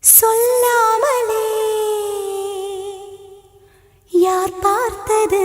சொல்லாமலே. யார் பார்த்தது?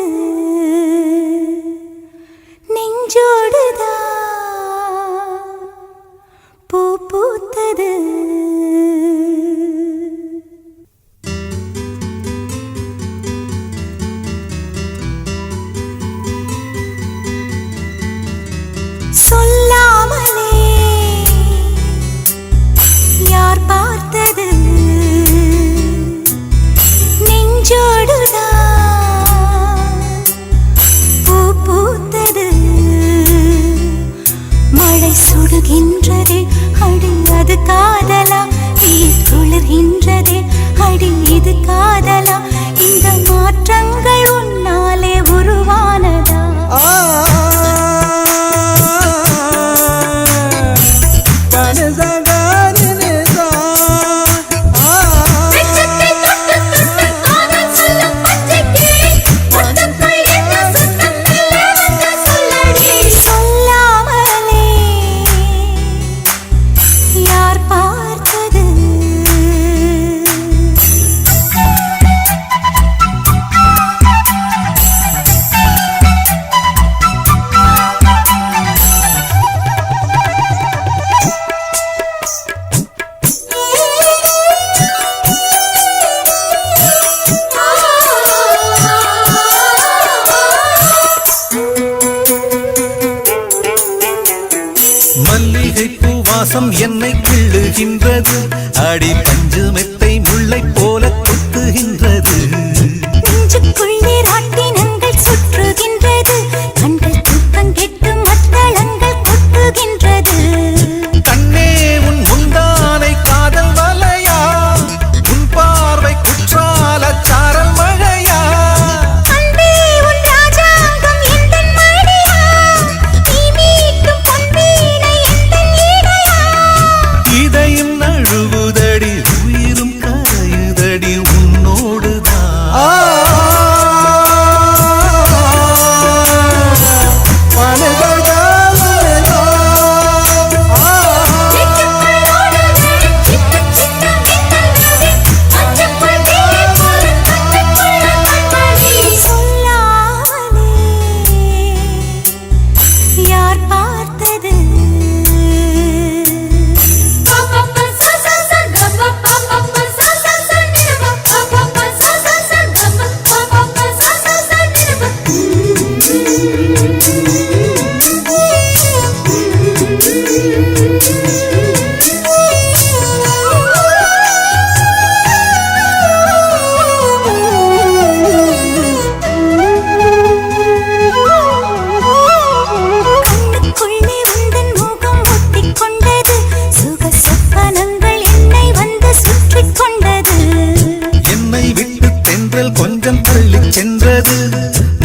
பூவாசம் என்னை கிள்ளுகின்றது. அடிப்பட்ட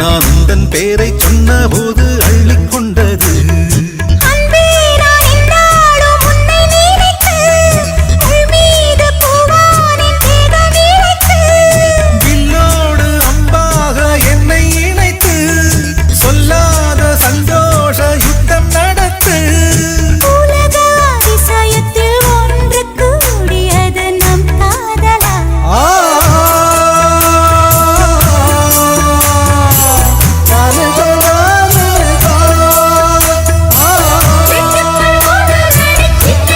நான் உந்தன் பேரை சொன்ன போது